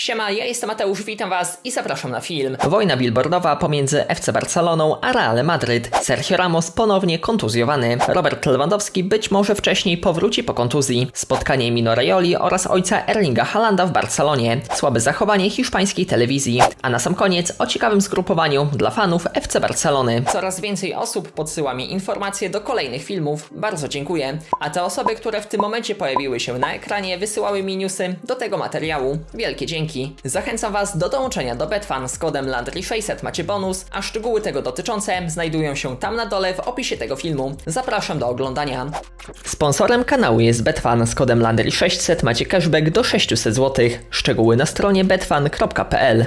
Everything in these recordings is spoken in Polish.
Siema, ja jestem Mateusz, witam was i zapraszam na film. Wojna billboardowa pomiędzy FC Barceloną a Real Madryt. Sergio Ramos ponownie kontuzjowany. Robert Lewandowski być może wcześniej powróci po kontuzji. Spotkanie Mino Raioli oraz ojca Erlinga Halanda w Barcelonie. Słabe zachowanie hiszpańskiej telewizji. A na sam koniec o ciekawym zgrupowaniu dla fanów FC Barcelony. Coraz więcej osób podsyła mi informacje do kolejnych filmów. Bardzo dziękuję. A te osoby, które w tym momencie pojawiły się na ekranie, wysyłały mi newsy do tego materiału. Wielkie dzięki. Zachęcam Was do dołączenia do Betfan z kodem Landry600 macie bonus, a szczegóły tego dotyczące znajdują się tam na dole w opisie tego filmu. Zapraszam do oglądania. Sponsorem kanału jest Betfan z kodem Landry600 macie cashback do 600 zł. Szczegóły na stronie betfan.pl.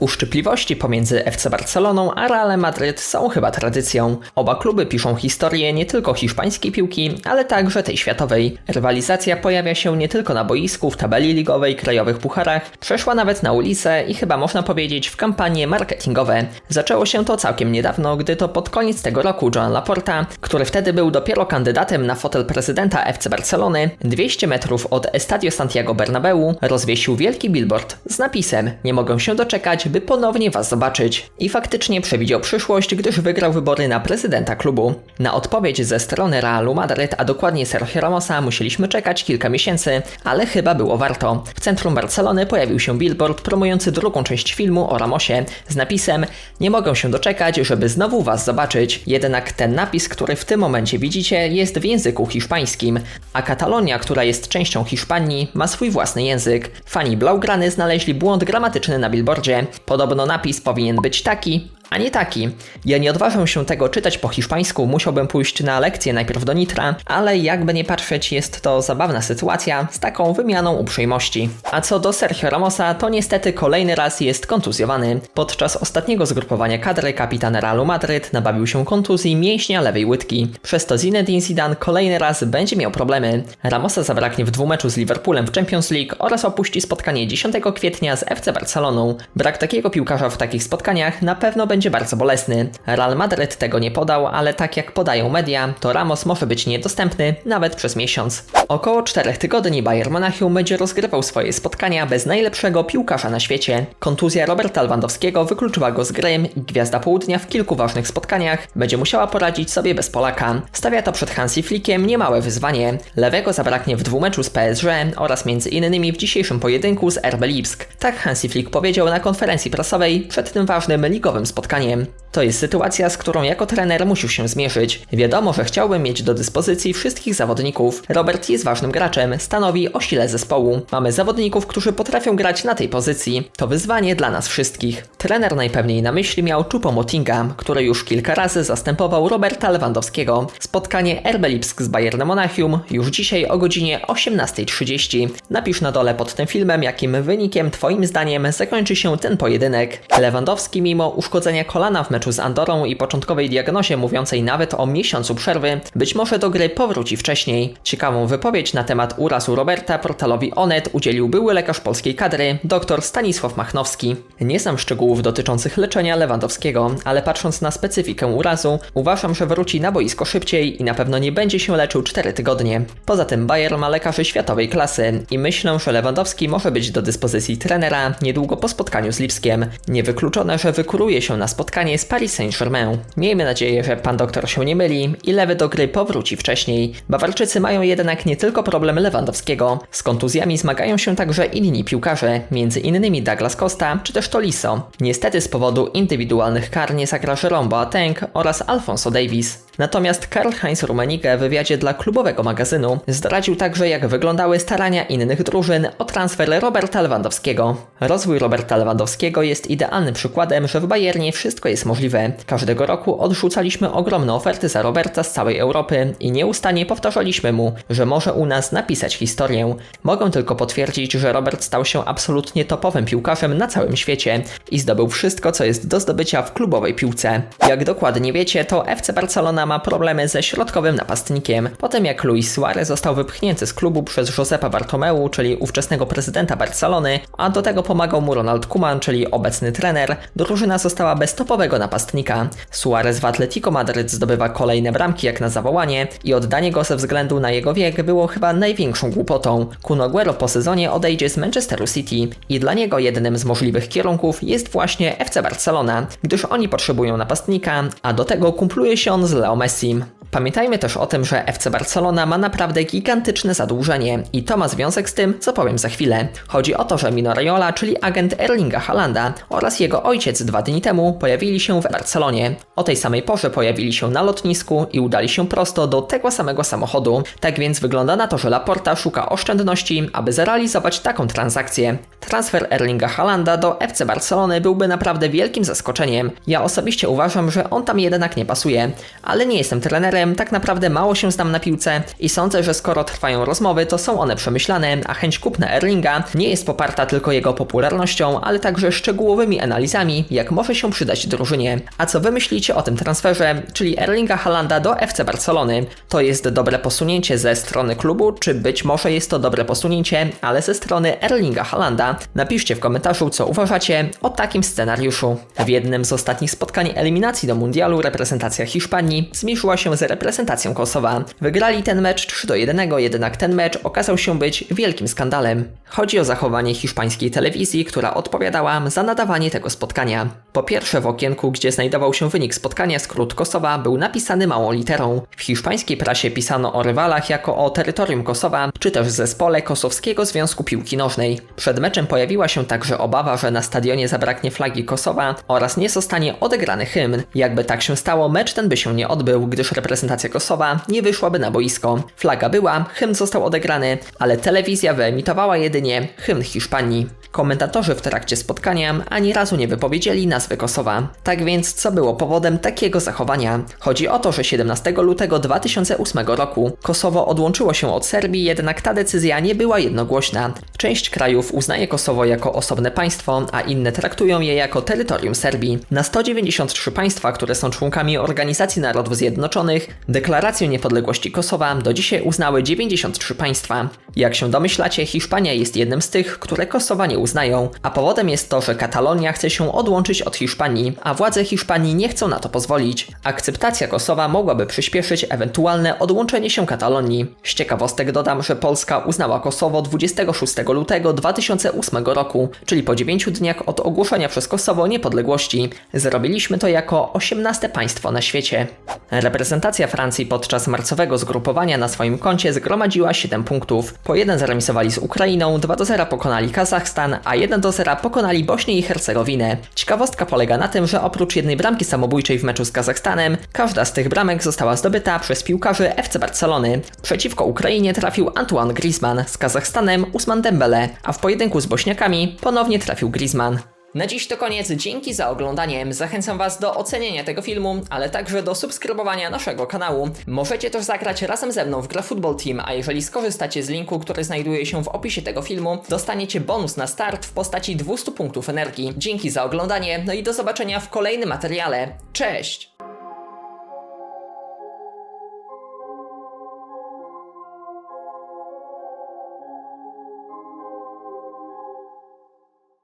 Uszczypliwości pomiędzy FC Barceloną a Realem Madryt są chyba tradycją. Oba kluby piszą historię nie tylko hiszpańskiej piłki, ale także tej światowej. Rywalizacja pojawia się nie tylko na boisku, w tabeli ligowej, krajowych pucharach, przeszła nawet na ulicę i chyba można powiedzieć w kampanie marketingowe. Zaczęło się to całkiem niedawno, gdy to pod koniec tego roku Joan Laporta, który wtedy był dopiero kandydatem na fotel prezydenta FC Barcelony, 200 metrów od Estadio Santiago Bernabeu rozwiesił wielki billboard z napisem Nie mogę się doczekać, by ponownie was zobaczyć. I faktycznie przewidział przyszłość, gdyż wygrał wybory na prezydenta klubu. Na odpowiedź ze strony Realu Madryt, a dokładnie Sergio Ramosa, musieliśmy czekać kilka miesięcy, ale chyba było warto. W centrum Barcelony pojawił się billboard promujący drugą część filmu o Ramosie z napisem Nie mogę się doczekać, żeby znowu was zobaczyć. Jednak ten napis, który w tym momencie widzicie, jest w języku hiszpańskim, a Katalonia, która jest częścią Hiszpanii, ma swój własny język. Fani Blaugrany znaleźli błąd gramatyczny na billboardzie. Podobno napis powinien być taki, a nie taki. Ja nie odważę się tego czytać po hiszpańsku, musiałbym pójść na lekcję najpierw do Nitra, ale jakby nie patrzeć, jest to zabawna sytuacja z taką wymianą uprzejmości. A co do Sergio Ramosa, to niestety kolejny raz jest kontuzjowany. Podczas ostatniego zgrupowania kadry kapitan Realu Madryt nabawił się kontuzji mięśnia lewej łydki. Przez to Zinedine Zidane kolejny raz będzie miał problemy. Ramosa zabraknie w dwumeczu z Liverpoolem w Champions League oraz opuści spotkanie 10 kwietnia z FC Barceloną. Brak takiego piłkarza w takich spotkaniach na pewno będzie będzie bardzo bolesny. Real Madrid tego nie podał, ale tak jak podają media, to Ramos może być niedostępny nawet przez miesiąc. Około 4 tygodni Bayern Monachium będzie rozgrywał swoje spotkania bez najlepszego piłkarza na świecie. Kontuzja Roberta Lewandowskiego wykluczyła go z gry i Gwiazda Południa w kilku ważnych spotkaniach będzie musiała poradzić sobie bez Polaka. Stawia to przed Hansi Flickiem niemałe wyzwanie. Lewego zabraknie w dwumeczu z PSG oraz między innymi w dzisiejszym pojedynku z RB Lipsk. Tak Hansi Flick powiedział na konferencji prasowej przed tym ważnym ligowym spotkaniem spotkaniem. To jest sytuacja, z którą jako trener musisz się zmierzyć. Wiadomo, że chciałbym mieć do dyspozycji wszystkich zawodników. Robert jest ważnym graczem, stanowi o sile zespołu. Mamy zawodników, którzy potrafią grać na tej pozycji. To wyzwanie dla nas wszystkich. Trener najpewniej na myśli miał Chupo Motinga, który już kilka razy zastępował Roberta Lewandowskiego. Spotkanie RB Lipsk z Bayernem Monachium już dzisiaj o godzinie 18.30. Napisz na dole pod tym filmem, jakim wynikiem twoim zdaniem zakończy się ten pojedynek. Lewandowski mimo uszkodzenia kolana w meczu z Andorą i początkowej diagnozie mówiącej nawet o miesiącu przerwy, być może do gry powróci wcześniej. Ciekawą wypowiedź na temat urazu Roberta portalowi Onet udzielił były lekarz polskiej kadry, dr Stanisław Machnowski. Nie znam szczegółów dotyczących leczenia Lewandowskiego, ale patrząc na specyfikę urazu, uważam, że wróci na boisko szybciej i na pewno nie będzie się leczył 4 tygodnie. Poza tym Bayern ma lekarzy światowej klasy i myślę, że Lewandowski może być do dyspozycji trenera niedługo po spotkaniu z Lipskiem. Niewykluczone, że wykuruje się na spotkanie z Paris Saint-Germain. Miejmy nadzieję, że pan doktor się nie myli i lewy do gry powróci wcześniej. Bawarczycy mają jednak nie tylko problem Lewandowskiego. Z kontuzjami zmagają się także inni piłkarze, innymi Douglas Costa czy też Tolisso. Niestety z powodu indywidualnych kar nie zagra Jerome Boateng oraz Alfonso Davis. Natomiast Karl-Heinz Rummenigge w wywiadzie dla klubowego magazynu zdradził także jak wyglądały starania innych drużyn o transfer Roberta Lewandowskiego. Rozwój Roberta Lewandowskiego jest idealnym przykładem, że w Bayernie wszystko jest możliwe. Każdego roku odrzucaliśmy ogromne oferty za Roberta z całej Europy i nieustannie powtarzaliśmy mu, że może u nas napisać historię. Mogę tylko potwierdzić, że Robert stał się absolutnie topowym piłkarzem na całym świecie i zdobył wszystko, co jest do zdobycia w klubowej piłce. Jak dokładnie wiecie, to FC Barcelona ma problemy ze środkowym napastnikiem. Po tym jak Luis Suarez został wypchnięty z klubu przez Josepa Bartomeu, czyli ówczesnego prezydenta Barcelony, a do tego pomagał mu Ronald Koeman, czyli obecny trener, drużyna została bez topowego napastnika. Suarez w Atletico Madryt zdobywa kolejne bramki jak na zawołanie i oddanie go ze względu na jego wiek było chyba największą głupotą. Kun Aguero po sezonie odejdzie z Manchesteru City i dla niego jednym z możliwych kierunków jest właśnie FC Barcelona, gdyż oni potrzebują napastnika, a do tego kumpluje się on z Leo Messi. Pamiętajmy też o tym, że FC Barcelona ma naprawdę gigantyczne zadłużenie i to ma związek z tym, co powiem za chwilę. Chodzi o to, że Mino Raiola, czyli agent Erlinga Halanda oraz jego ojciec dwa dni temu pojawili się w Barcelonie. O tej samej porze pojawili się na lotnisku i udali się prosto do tego samego samochodu. Tak więc wygląda na to, że Laporta szuka oszczędności, aby zrealizować taką transakcję. Transfer Erlinga Halanda do FC Barcelony byłby naprawdę wielkim zaskoczeniem. Ja osobiście uważam, że on tam jednak nie pasuje, ale nie jestem trenerem, tak naprawdę mało się znam na piłce i sądzę, że skoro trwają rozmowy, to są one przemyślane, a chęć kupna Erlinga nie jest poparta tylko jego popularnością, ale także szczegółowymi analizami, jak może się przydać drużynie. A co wy myślicie o tym transferze, czyli Erlinga Halanda do FC Barcelony? To jest dobre posunięcie ze strony klubu, czy być może jest to dobre posunięcie, ale ze strony Erlinga Halanda? Napiszcie w komentarzu, co uważacie o takim scenariuszu. W jednym z ostatnich spotkań eliminacji do mundialu reprezentacja Hiszpanii zmierzyła się z reprezentacją Kosowa. Wygrali ten mecz 3 do 1, jednak ten mecz okazał się być wielkim skandalem. Chodzi o zachowanie hiszpańskiej telewizji, która odpowiadała za nadawanie tego spotkania. Po pierwsze w okienku, gdzie znajdował się wynik spotkania, skrót Kosowa był napisany małą literą. W hiszpańskiej prasie pisano o rywalach jako o terytorium Kosowa, czy też zespole Kosowskiego Związku Piłki Nożnej. Przed meczem pojawiła się także obawa, że na stadionie zabraknie flagi Kosowa oraz nie zostanie odegrany hymn. Jakby tak się stało, mecz ten by się nie odbył, gdyż reprezentacja Kosowa nie wyszłaby na boisko. Flaga była, hymn został odegrany, ale telewizja wyemitowała jedynie hymn Hiszpanii. Komentatorzy w trakcie spotkania ani razu nie wypowiedzieli nazwy Kosowa. Tak więc, co było powodem takiego zachowania? Chodzi o to, że 17 lutego 2008 roku Kosowo odłączyło się od Serbii, jednak ta decyzja nie była jednogłośna. Część krajów uznaje Kosowo jako osobne państwo, a inne traktują je jako terytorium Serbii. Na 193 państwa, które są członkami Organizacji Narodów Zjednoczonych, deklarację niepodległości Kosowa do dzisiaj uznały 93 państwa. Jak się domyślacie, Hiszpania jest jednym z tych, które Kosowa nie uznają, a powodem jest to, że Katalonia chce się odłączyć od Hiszpanii, a władze Hiszpanii nie chcą na to pozwolić. Akceptacja Kosowa mogłaby przyspieszyć ewentualne odłączenie się Katalonii. Z ciekawostek dodam, że Polska uznała Kosowo 26 lutego 2008 roku, czyli po 9 dniach od ogłoszenia przez Kosowo niepodległości. Zrobiliśmy to jako 18 państwo na świecie. Reprezentacja Francji podczas marcowego zgrupowania na swoim koncie zgromadziła 7 punktów. Po 1 zaremisowali z Ukrainą, 2 do 0 pokonali Kazachstan, a 1 do 0 pokonali Bośnię i Hercegowinę. Ciekawostka polega na tym, że oprócz jednej bramki samobójczej w meczu z Kazachstanem, każda z tych bramek została zdobyta przez piłkarzy FC Barcelony. Przeciwko Ukrainie trafił Antoine Griezmann, z Kazachstanem Usman Dembele, a w pojedynku z Bośniakami ponownie trafił Griezmann. Na dziś to koniec, dzięki za oglądanie. Zachęcam Was do ocenienia tego filmu, ale także do subskrybowania naszego kanału. Możecie też zagrać razem ze mną w grę Football Team, a jeżeli skorzystacie z linku, który znajduje się w opisie tego filmu, dostaniecie bonus na start w postaci 200 punktów energii. Dzięki za oglądanie, no i do zobaczenia w kolejnym materiale. Cześć!